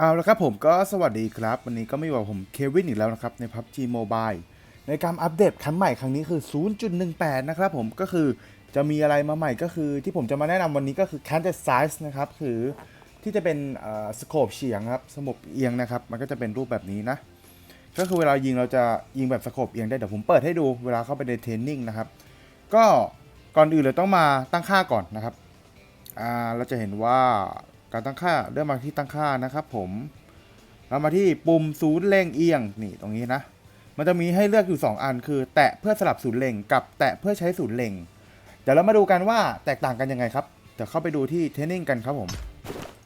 เอาละครับผมก็สวัสดีครับ วันนี้ก็ไม่บอกผมเควินอีกแล้วนะครับ ใน PUBG Mobile ในการอัปเดตครั้งใหม่ครั้งนี้คือ 0.18 นะครับผมก็คือจะมีอะไรมาใหม่ก็คือที่ผมจะมาแนะนำวันนี้ก็คือ Canted Size นะครับคือที่จะเป็นสโคปเฉียงครับสมบเอียงนะครับ มันก็จะเป็นรูปแบบนี้นะ ก็คือเวลายิงเราจะยิงแบบสโคปเอียงได้เดี๋ยวผมเปิดให้ดูเวลาเข้าไปในเทรนนิ่งนะครับ ก็ก่อนอื่นเราต้องมาตั้งค่าก่อนนะครับเราจะเห็นว่า การตั้งค่าเริ่มมาที่ตั้งค่านะครับ ผมเรามาที่ปุ่มศูนย์เล็งเอียงนี่ตรงนี้นะ มันจะมีให้เลือกอยู่ 2 อันคือ แตะเพื่อสลับศูนย์เล็งกับแตะเพื่อใช้ศูนย์เล็งเดี๋ยวเรามาดูกันว่าแตกต่างกันยังไงครับเดี๋ยวเข้าไปดูที่เทนนิ่งกันครับผม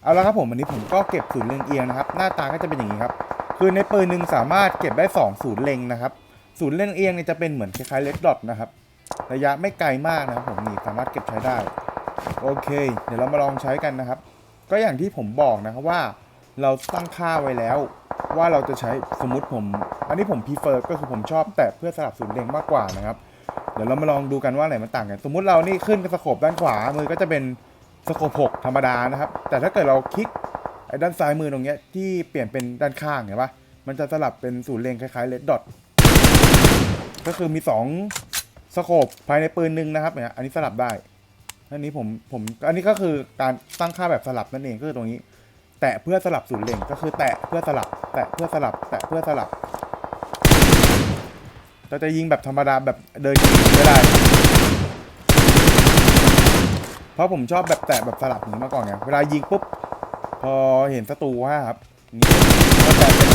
เอาละครับผมวันนี้ผมก็เก็บศูนย์เล็งเอียงนะครับ หน้าตาก็จะเป็นอย่างนี้ครับ คือในปืนหนึ่งสามารถเก็บได้2ศูนย์เล็งนะครับศูนย์เล็งเอียงเนี่ยจะเป็นเหมือนคล้ายๆเลดดอทนะครับระยะไม่ไกลมากนะครับผมนี่สามารถเก็บใช้ได้ โอเค เดี๋ยวเรามาลองใช้กันนะครับ ก็อย่างที่ผมบอกนะครับว่าเราตั้งค่าไว้แล้วว่าเราจะใช้สมมติผม อันนี้ผมพ r เฟอร์ก็คือผมชอบแต่เพื่อสลับศูนย์เล็งมากกว่านะครับ เดี๋ยวเรามาลองดูกันว่าอะไหนมันต่างกัน สมมุติเรานี่ขึ้นกับสโคปด้านขวามือก็จะเป็นสโคป6ธรรมดานะครับ แต่ถ้าเกิดเราคลิกไอ้ด้านซ้ายมือตรงเนี้ยที่เปลี่ยนเป็นด้านข้างเห็นปะมันจะสลับเป็นศูนย์เล็งคล้ายๆเลดดอทก็คือมี2สโคปภายในปืนหนึ่งนะครับเนี่ยอันนี้สลับได้ อันนี้ผมผมอันนี้ก็คือการตั้งค่าแบบสลับนั่นเองก็คือตรงนี้ แตะเพื่อสลับศูนย์เล็งก็คือแตะเพื่อสลับ แตะเพื่อสลับ แตะเพื่อสลับเราจะยิงแบบธรรมดาแบบเดินยิงไม่ได้ เพราะผมชอบแบบแตะแบบสลับอย่างนี้มาก่อนไงเวลายิงปุ๊บพอเห็นศัตรูว่าครับอย่างนี้ก็แตะเป็น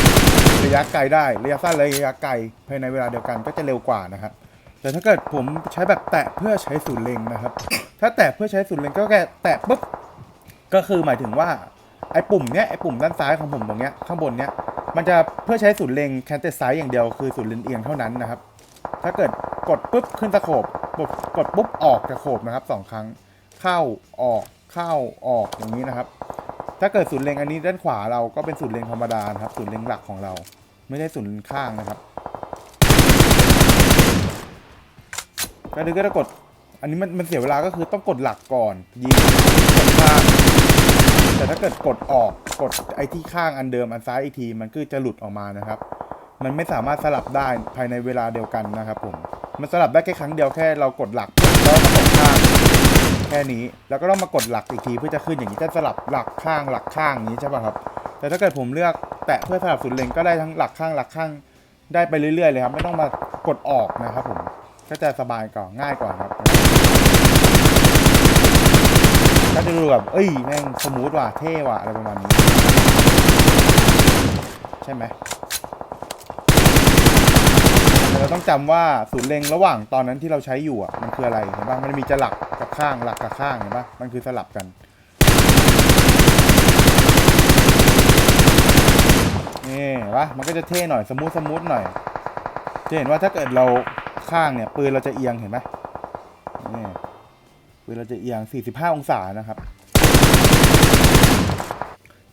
ระยะไกลได้ระยะสั้นและระยะไกลภายในเวลาเดียวกันก็จะเร็วกว่านะครับ แต่ถ้าเกิดผมใช้แบบแตะเพื่อใช้ศูนย์เล็งนะครับ ถ้าแตะเพื่อใช้ศูนย์เล็งก็แค่แตะปุ๊บก็คือหมายถึงว่าไอ้ปุ่มเนี้ยไอ้ปุ่มด้านซ้ายของผมตรงเนี้ยข้างบนเนี้ยมันจะเพื่อใช้ศูนย์เล็งแคนเตอร์ไซส์อย่างเดียวคือศูนย์เล็งเอียงเท่านั้นนะครับ ถ้าเกิดกดปุ๊บขึ้นตะโขบกดกดปุ๊บออกตะโขบนะครับสองครั้งเข้าออกเข้าออกอย่างนี้นะครับ ถ้าเกิดศูนย์เล็งอันนี้ด้านขวาเราก็เป็นศูนย์เล็งธรรมดานครับศูนย์เล็งหลักของเรา ไม่ใช่ศูนย์เลงข้างนะครับ ก็นึกก็จะกด อันนี้มันมันเสียเวลาก็คือต้องกดหลักก่อนยิงกดข้างแต่ถ้าเกิดกดออกกดไอ้ที่ข้างอันเดิมอันซ้ายอีกที มันก็จะหลุดออกมานะครับ มันไม่สามารถสลับได้ภายในเวลาเดียวกันนะครับผมมันสลับได้แค่ครั้งเดียวแค่เรากดหลักแล้วมากดข้างแค่นี้ แล้วก็ต้องมากดหลักอีกทีเพื่อจะขึ้นอย่างนี้จะสลับหลักข้างหลักข้างนี้ใช่ป่ะครับ แต่ถ้าเกิดผมเลือกแตะเพื่อสลับศูนย์เลงก็ได้ทั้งหลักข้างหลักข้างได้ไปเรื่อยๆเลยครับ ไม่ต้องมากดออกนะครับผม ก็จะสบายกว่าง่ายกว่าครับ ก็จะดูแบบ เอ้ย แม่งสมูทว่ะ เท่ว่ะ อะไรประมาณนี้ ใช่ไหมแต่เราต้องจำว่าศูนย์เล็งระหว่างตอนนั้นที่เราใช้อยู่อะ มันคืออะไรเห็นปะมันมีจะหลักกับข้างหลักกับข้างเห็นปะมันคือสลับกัน นี่เห็นปะมันก็จะเท่หน่อยสมูทสมูทหน่อยจะเห็นว่าถ้าเกิดเรา ข้างเนี่ยปืนเราจะเอียงเห็นไหมนี่ปืนเราจะเอียง 45 องศานะครับ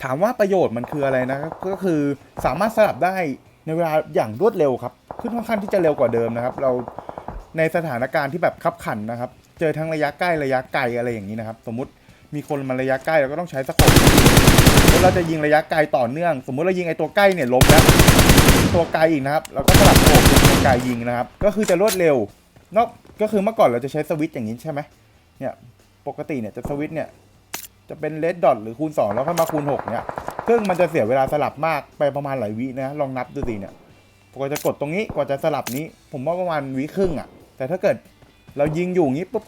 ถามว่าประโยชน์มันคืออะไรนะก็คือสามารถสลับได้ในเวลาอย่างรวดเร็วครับ ขึ้นค่อนข้างที่จะเร็วกว่าเดิมนะครับ เราในสถานการณ์ที่แบบขับขันนะครับ เจอทั้งระยะใกล้ระยะไกลอะไรอย่างนี้นะครับ สมมติมีคนมาระยะใกล้เราก็ต้องใช้สโคปแล้วเราจะยิงระยะไกลต่อเนื่อง สมมติเรายิงไอ้ตัวใกล้เนี่ยล้มแล้ว ตัวไกลอีกนะครับเราก็สลับโขกเป็นตัวไกลยิงนะครับ ก็คือจะรวดเร็วนอกก็คือเมื่อก่อนเราจะใช้สวิตช์อย่างนี้ใช่ไหมเนี่ยปกติเนี่ยจะสวิตช์เนี่ยจะเป็นเลดดอทหรือคูณ 2 แล้วค่อยมาคูณ 6 เนี่ยซึ่งมันจะเสียเวลาสลับมากไปประมาณหลายวินะลองนับดูสิเนี่ยกว่าจะกดตรงนี้กว่าจะสลับนี้ ผมว่าประมาณวิครึ่งอะ่ะ แต่ถ้าเกิดเรายิงอยู่อย่างนี้ปุ๊บ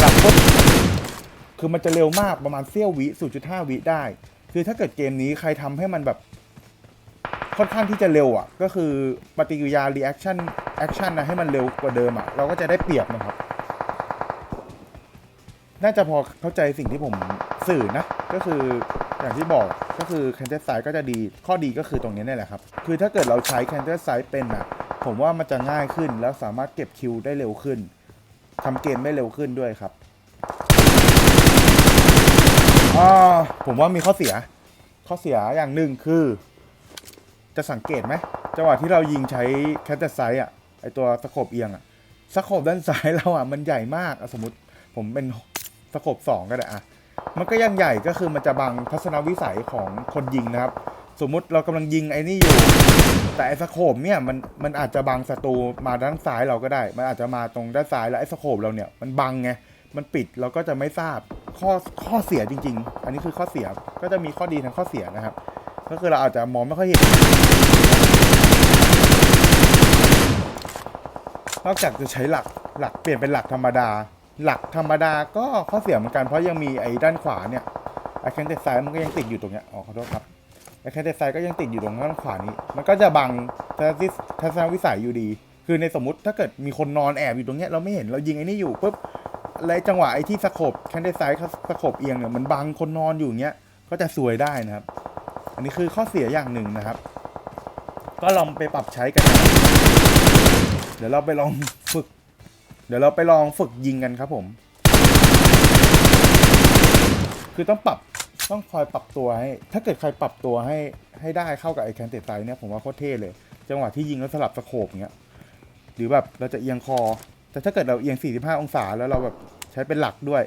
สลับปุ๊บคือมันจะเร็วมากประมาณเสี้ยววิ0.5วิได้ คือถ้าเกิดเกมนี้ใครทำให้มันแบบ ค่อนข้างที่จะเร็วอะ ก็คือปฏิกิริยา reaction action นะให้มันเร็วกว่าเดิมอะ เราก็จะได้เปรียบนะครับ น่าจะพอเข้าใจสิ่งที่ผมสื่อนะ ก็คืออย่างที่บอกก็คือ counter side ก็จะดีข้อดีก็คือตรงนี้นี่แหละครับ คือถ้าเกิดเราใช้ counter side เป็นอะ ผมว่ามันจะง่ายขึ้นแล้วสามารถเก็บคิวได้เร็วขึ้นทำเกมได้เร็วขึ้นด้วยครับอ่าผมว่ามีข้อเสีย ข้อเสียอย่างหนึ่งคือ จะสังเกตไหมจังหวะที่เรายิงใช้แคตเตอร์ไซอะไอตัวสโคปเอียงอะสโคปด้านซ้ายเราอะมันใหญ่มากสมมติผมเป็นสโคปสองก็ได้อะมันก็ยังใหญ่ก็คือมันจะบังทัศนวิสัยของคนยิงนะครับ สมมุติเรากำลังยิงไอ้นี่อยู่ แต่ไอ้สโคปเนี่ยมันมันอาจจะบังศัตรูมาด้านซ้ายเราก็ได้ มันอาจจะมาตรงด้านซ้ายแล้วไอ้สโคปเราเนี่ยมันบังไงมันปิดเราก็จะไม่ทราบข้อข้อเสียจริง ๆ อันนี้คือข้อเสียก็จะมีข้อดีทั้งข้อเสียนะครับ ก็คือเราอาจจะมองไม่ค่อยเห็น นอกจากจะใช้หลักหลักเปลี่ยนเป็นหลักธรรมดา หลักธรรมดาก็ข้อเสียเหมือนกันเพราะยังมีไอ้ด้านขวาเนี่ยไอ้แคนเดสไซมันก็ยังติดอยู่ตรงเนี้ยอ๋อขอโทษครับไอ้แคนเดสไซก็ยังติดอยู่ตรงด้านขวานี้ มันก็จะบังทัศนวิทัศนวิสัยอยู่ดี คือในสมมติถ้าเกิดมีคนนอนแอบอยู่ตรงเนี้ยเราไม่เห็นเรายิงไอ้นี่อยู่ปุ๊บแล้วจังหวะไอ้ที่สโคบแคนเดสไซสโคบเอียงเนี่ยมันบังคนนอนอยู่อย่างเงี้ยก็จะซวยได้นะครับ อันนี้คือข้อเสียอย่างหนึ่งนะครับ ก็ลองไปปรับใช้กัน เดี๋ยวเราไปลองฝึก เดี๋ยวเราไปลองฝึกยิงกันครับผม คือต้องปรับต้องคอยปรับตัวให้ ถ้าเกิดใครปรับตัวให้ให้ได้เข้ากับไอแคนเตตไซเนี่ยผมว่าโคตรเท่เลย จังหวะที่ยิงแล้วสลับสโคปอย่างเงี้ย หรือแบบเราจะเอียงคอ แต่ถ้าเกิดเราเอียง 45 องศาแล้วเราแบบใช้เป็นหลักด้วย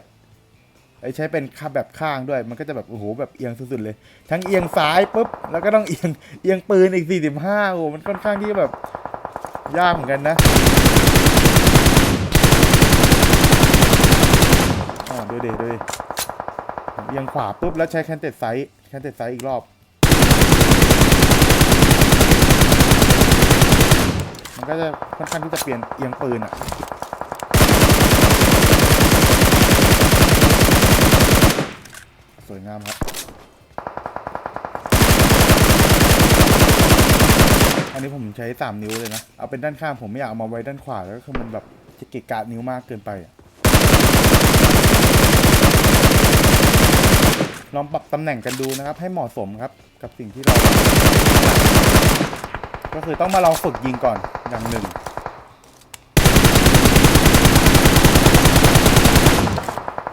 ไอใช้เป็นค่าแบบข้างด้วย มันก็จะแบบโอ้โหแบบเอียงสุดๆเลย ทั้งเอียงซ้ายปุ๊บแล้วก็ต้องเอียงเอียงปืนอีก45โอ้โหมันค่อนข้างที่แบบยากเหมือนกันนะอ่าดูดิดูดิเอียงขวาปุ๊บแล้วใช้แคนเต็ดไซส์แคนเต็ดไซส์อีกรอบมันก็จะค่อนข้างที่จะเปลี่ยนเอียงปืนอะ สวยงามครับ อั นี้ผมใช้3นิ้วเลยนะ เอาเป็นด้านข้างผมไม่อยากเอามาไว้ด้านขวาแล้วก็คือมันแบบจะเกะกะนิ้วมากเกินไปอะลองปรับตำแหน่งกันดูนะครับ ให้เหมาะสมครับกับสิ่งที่เรา ก็คือต้องมาลองฝึกยิงก่อนอย่างหนึ่ง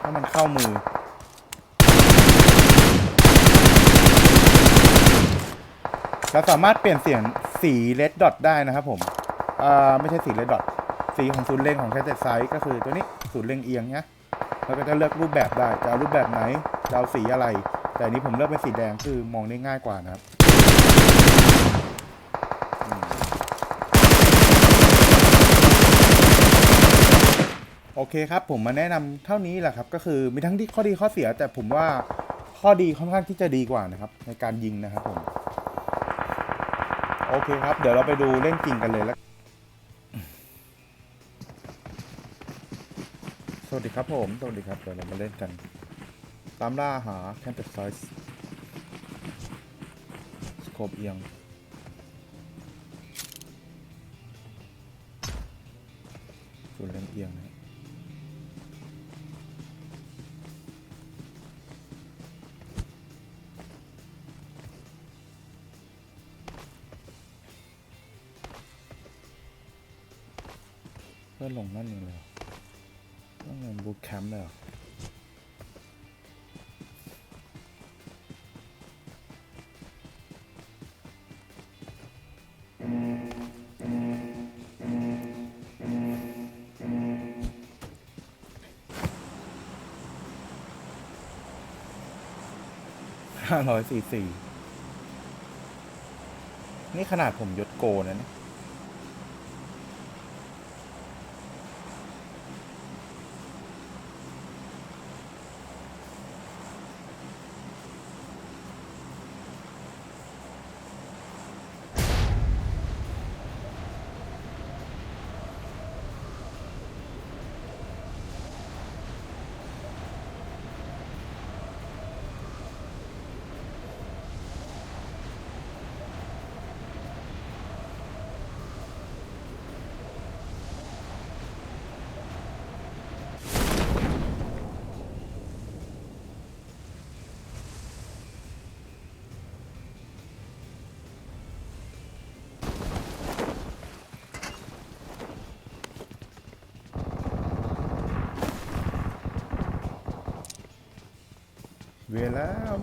ให้มันเข้ามือ เราสามารถเปลี่ยนเสียงสีเลดดอทได้นะครับผมอ่าไม่ใช่สีเลดดอทสีของศูนย์เล็งของแคสเซ็ตไซส์ก็คือตัวนี้ศูนย์เล็งเอียงเนี้ยแล้วก็จะเลือกรูปแบบได้จะเอารูปแบบไหนจะเอาสีอะไร แต่อันนี้ผมเลือกเป็นสีแดงคือมองได้ง่ายกว่านะครับโอเคครับผมมาแนะนำเท่านี้แหละครับ ก็คือมีทั้งที่ข้อดีข้อเสียแต่ผมว่าข้อดีค่อนข้างที่จะดีกว่านะครับ ในการยิงนะครับผม โอเคครับ เดี๋ยวเราไปดูเล่นจริงกันเลยแล้วสวัสดีครับผม สวัสดีครับ เดี๋ยวเรามาเล่นกัน ตามล่าหาแคนเตอร์ไซส์สโคปเอียง ส่วนเล่นเอียงนะ เพื่อนลงนั่นเองเลยเหรต้องเงินบูทแคมป์เลยเหรอห้าร้อยสี่สี่นี่ขนาดผมยศโกนะเนี่ย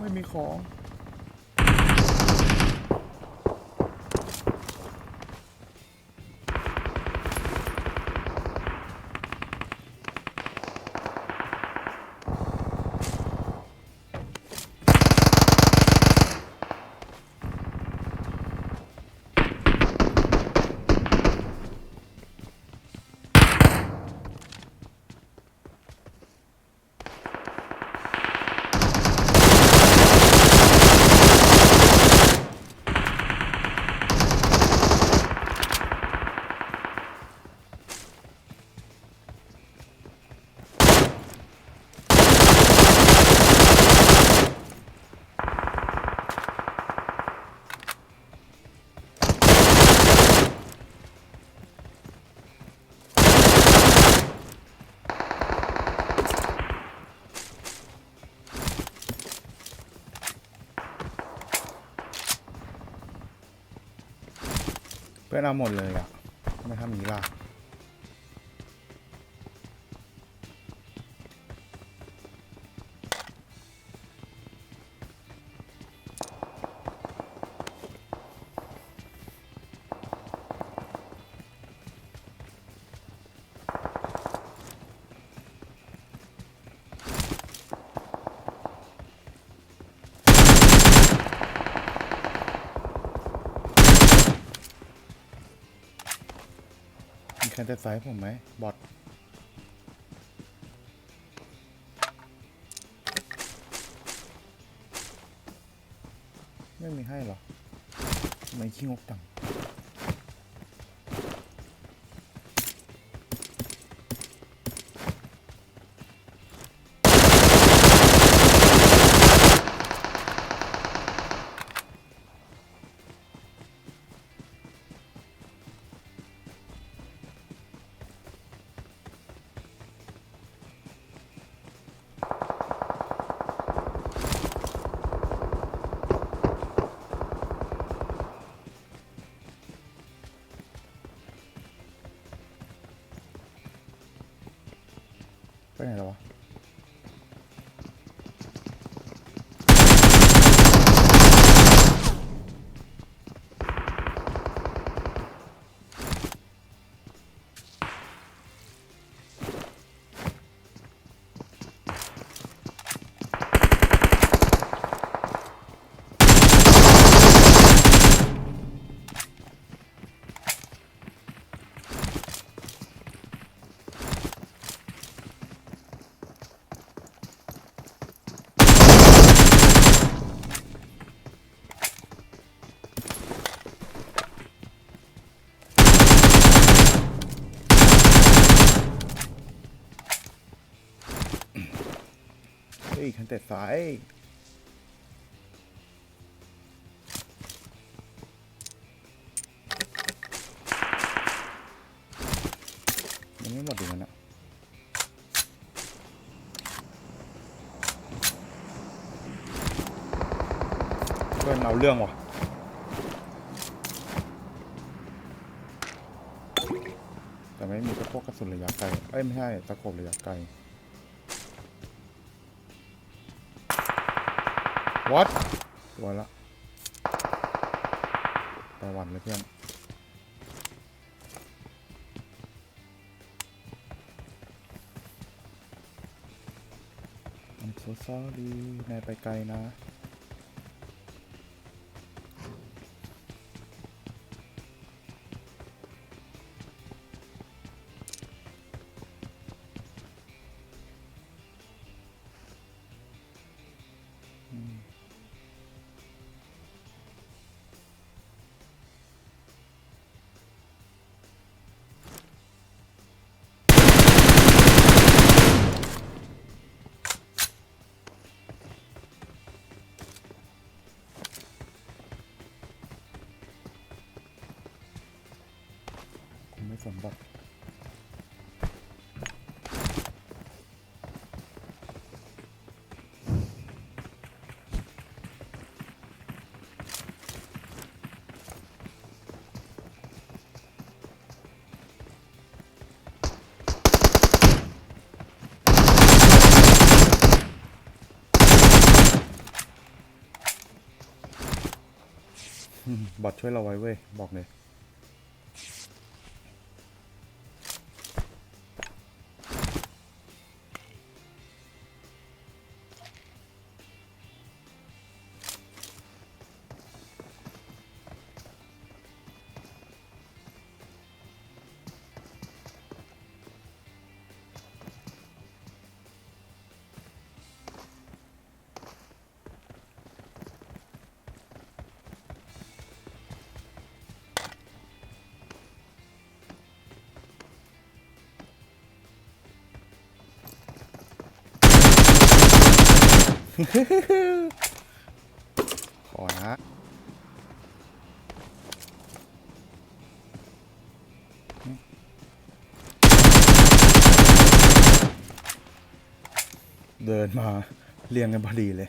ไม่มีของ พื่อนเอาหมดเลยอะไม่ทำอย่างนี้ล่ะ ใครจะสายผมไหมบอทไม่มีให้หรอทำไมขี้งกจัง ไปไหนแล้ววะ เฮ้ยคันแต่สายยังไม่หมดอีกแล้วนะเพื่อนเอาเรื่องว่ะแต่ไม่มีตะโพกกระสุนระยะไกล เอ้ย ไม่ใช่ตะโขบระยะไกล วอตตัวละไปวันเลยเพื่อน I'm so sorry นายไปไกลนะ ผมไม่สนบอทบอทช่วยเราไว้เว้ยบอกเลย ขอนะเดินมาเรียงกันพอดีเลย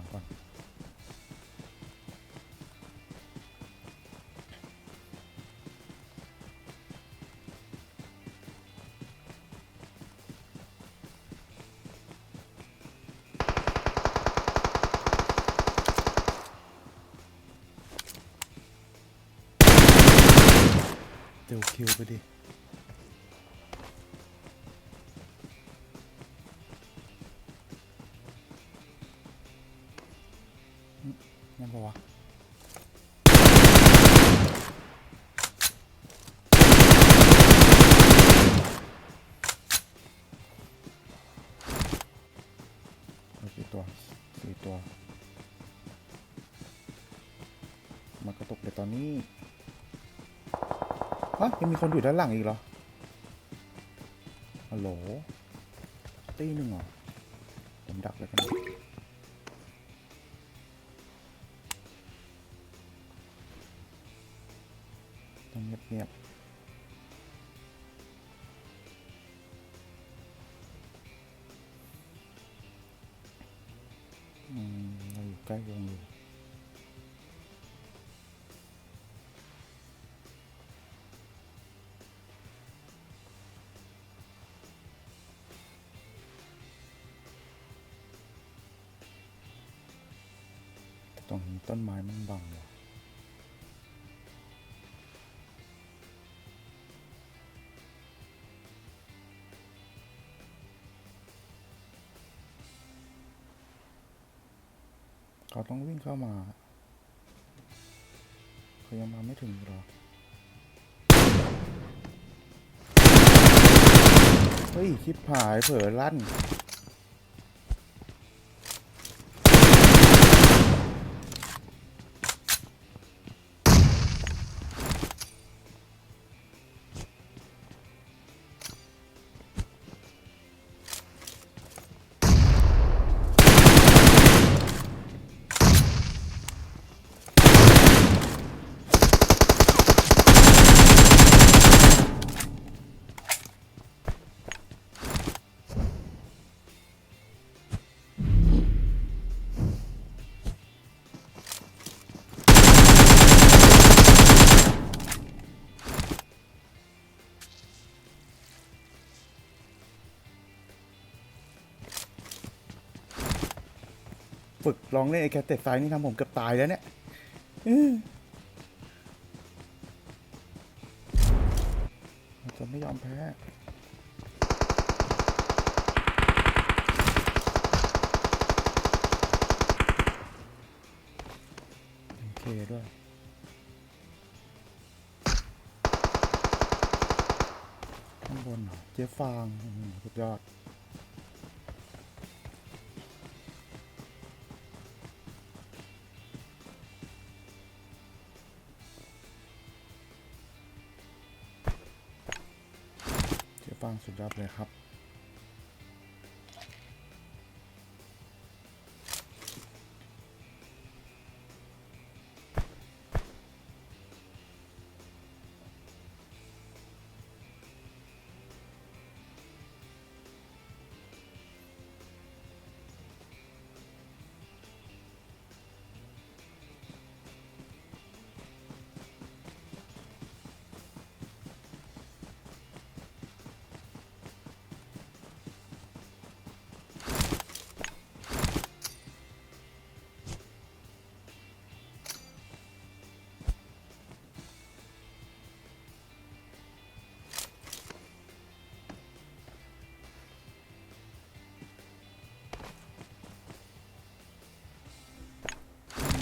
ลังก่อน เดี๋ยวคิวไปดิ นั่นปะวะมีกี่ตัวสี่ตัวมันกระตกเลยตอนนี้ฮะยังมีคนอยู่ด้านหลังอีกเหรอฮัลโหลตีหนึ่งเหรอ ตรงนี้ต้นไม้มันบังว่ะเขาต้องวิ่งเข้ามาเขายังมาไม่ถึงหรอ เฮ้ยคลิปหายเผลอลั่น ฝึกรองเล่นไอแคทเต็กไฟนี่ทำผมเกือบตายแล้วเนี่ยอื้อเราจะไม่ยอมแพ้โอเคด้วยข้างบนเจ๊ฟางสุดยอด เจ๊ฟางสุดยอดเลยครับ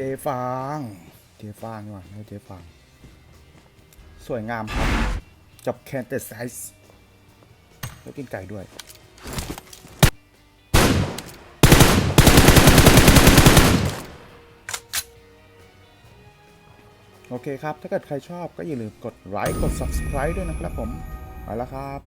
จ๊ฟังไปยังไงเจฟางเจฟางดีกว่าใช่เจฟาง สวยงามครับกับแคนเตสไซส์แล้วกินไก่ด้วยโอเคครับ ถ้าเกิดใครชอบก็อย่าลืมกดไลค์ กด subscribe ด้วยนะครับผม ไปแล้วครับ